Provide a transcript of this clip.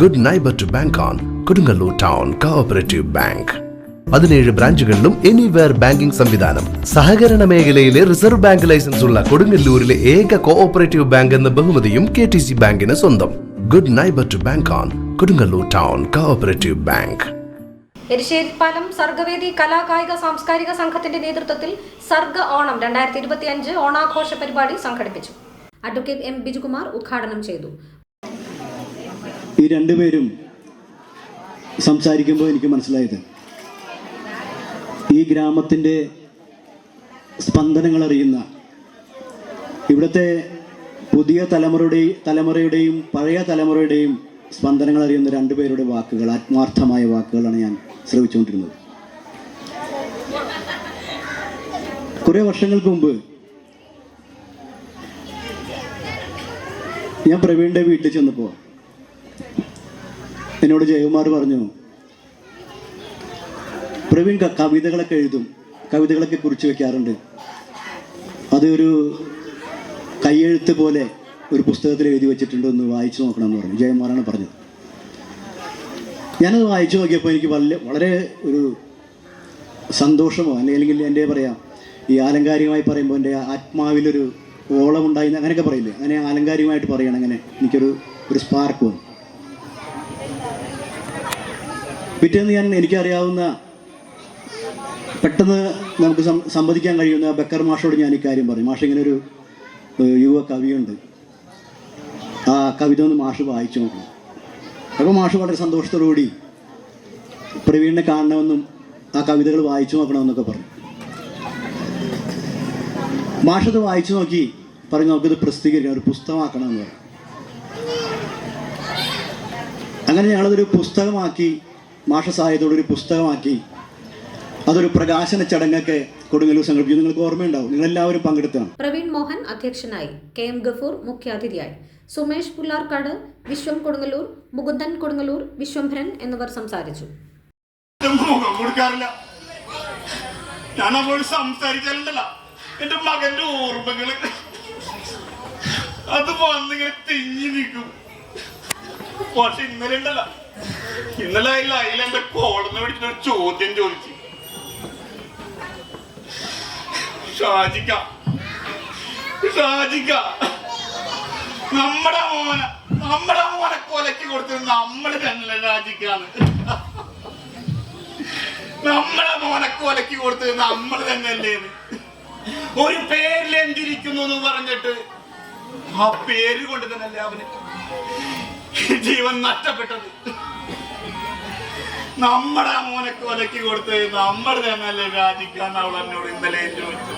Good neighbour to bank on Kodungallur town cooperative bank പതിനേഴ് ബ്രാഞ്ചുകളിലും anywhere banking സംവിധാനം. സഹകരണ മേഖലയിലെ റിസർവ് ബാങ്ക് ലൈസൻസ് ഉള്ള കൊടുങ്ങല്ലൂരിലെ ഏക കോഓപ്പറേറ്റീവ് ബാങ്ക് എന്ന ബഹുമതിയും കെ ടി സി ബാങ്കിന് സ്വന്തം. Good neighbour to bank on Kodungallur town cooperative bank Erisseripalam Sargavedi കലാകായിക സാംസ്കാരിക സംഘത്തിന്റെ നേതൃത്വത്തിൽ സർഗ ഓണം രണ്ടായിരത്തി ഇരുപത്തി അഞ്ച് ഓണാഘോഷ പരിപാടി സംഘടിപ്പിച്ചു. അഡ്വക്കേറ്റ് എം ബിജുകുമാർ ഉദ്ഘാടനം ചെയ്തു. ഈ രണ്ടുപേരും സംസാരിക്കുമ്പോൾ എനിക്ക് മനസ്സിലായത് ഈ ഗ്രാമത്തിന്റെ സ്പന്ദനങ്ങൾ അറിയുന്ന ഇവിടുത്തെ പുതിയ തലമുറയുടെ തലമുറയുടെയും പഴയ തലമുറയുടെയും സ്പന്ദനങ്ങൾ അറിയുന്ന രണ്ടുപേരുടെ വാക്കുകൾ ആത്മാർത്ഥമായ വാക്കുകളാണ് ഞാൻ ശ്രമിച്ചുകൊണ്ടിരുന്നത് കുറേ വർഷങ്ങൾക്ക് മുമ്പ് ഞാൻ പ്രവീണിന്റെ വീട്ടിൽ ചെന്നപ്പോൾ എന്നോട് ജയകുമാർ പറഞ്ഞു പ്രവീൺ കവിതകളൊക്കെ എഴുതും കവിതകളൊക്കെ കുറിച്ച് വെക്കാറുണ്ട്. അതൊരു കയ്യെഴുത്ത് പോലെ ഒരു പുസ്തകത്തിൽ എഴുതി വെച്ചിട്ടുണ്ട് ഒന്ന് വായിച്ചു നോക്കണം എന്ന് പറഞ്ഞു. ജയകുമാറാണ് പറഞ്ഞത്. ഞാനത് വായിച്ചു നോക്കിയപ്പോൾ എനിക്ക് വളരെ വളരെ ഒരു സന്തോഷമോ അല്ലെങ്കിൽ എന്റെ പറയാം ഈ ആലങ്കാരികമായി പറയുമ്പോൾ എന്റെ ആത്മാവിലൊരു ഓളമുണ്ടായി അങ്ങനെയൊക്കെ പറയില്ലേ? അങ്ങനെ ആലങ്കാരികമായിട്ട് പറയണം അങ്ങനെ എനിക്കൊരു ഒരു സ്പാർക്ക് വന്നു. പിറ്റേന്ന് ഞാൻ എനിക്കറിയാവുന്ന പെട്ടെന്ന് നമുക്ക് സംവദിക്കാൻ കഴിയുന്ന ബക്കർ മാഷോട് ഞാൻ ഇക്കാര്യം പറഞ്ഞു. മാഷ് ഇങ്ങനെ ഒരു യുവ കവിയുണ്ട്. ആ കവിത ഒന്ന് മാഷ് വായിച്ചു നോക്കണം അപ്പോൾ മാഷ് വളരെ സന്തോഷത്തോടുകൂടി പ്രവീണിനെ കാണണമെന്നും ആ കവിതകൾ വായിച്ചു നോക്കണമെന്നൊക്കെ പറഞ്ഞു. മാഷത് വായിച്ചു നോക്കി പറഞ്ഞു നമുക്കിത് പ്രസിദ്ധീകരിക്കണം ഒരു പുസ്തകമാക്കണമെന്ന് പറഞ്ഞു. അങ്ങനെ ഞങ്ങളതൊരു പുസ്തകമാക്കി മാഷ സഹായത്തോടെ ഒരു പുസ്തകമാക്കി. അതൊരു പ്രകാശന ചടങ്ങൊക്കെ കൊടുങ്ങല്ലൂർ സംഘടിപ്പിച്ചു. നിങ്ങൾക്ക് ഓർമ്മയുണ്ടാവും. നിങ്ങൾ എല്ലാവരും പങ്കെടുത്താണ് പ്രവീൺ മോഹൻ അധ്യക്ഷനായി കെ എം ഗഫൂർ മുഖ്യാതിഥിയായി. സുമേഷ് പുല്ലാർക്കാട് വിശ്വം കൊടുങ്ങല്ലൂർ മുകുന്ദൻ കൊടുങ്ങല്ലൂർ വിശ്വംഭരൻ എന്നിവർ സംസാരിച്ചു. മുഖം കൊടുക്കാറില്ല. ഞാൻ അവളോട് സംസാരിച്ചാലുണ്ടല്ല. എന്റെ മകന്റെ ഓർമ്മകൾ. അത് വന്നിങ്ങനെ തിങ്ങി നിൽക്കും. പക്ഷെ ഇന്നലെ ഉണ്ടല്ല ഇന്നലെ അതിൽ അതിൽ എന്റെ കോളന്ന് പിടിച്ചിട്ട് ഒരു ചോദ്യം ചോദിച്ചു. ഷാജിക്ക ഷാജിക്ക നമ്മുടെ മോനെ നമ്മുടെ മോനെ കൊലക്ക് കൊടുത്തത് നമ്മൾ തന്നെ ഷാജിക്കാന്ന് നമ്മളെ മോനെ കൊലക്ക് കൊടുത്തത് നമ്മൾ തന്നെയല്ലേ ഒരു പേരിൽ എന്തിരിക്കുന്നു എന്ന് പറഞ്ഞിട്ട് ആ പേര് കൊണ്ട് തന്നെയല്ലേ അവന് ജീവൻ നഷ്ടപ്പെട്ടത്. നമ്മുടെ മോനെ കൊലക്കി കൊടുത്ത് നമ്മൾ തന്നെയല്ലേ രാജിക്കാന്ന് അവൾ എന്നോട് ഇന്നലെ ചോദിച്ചു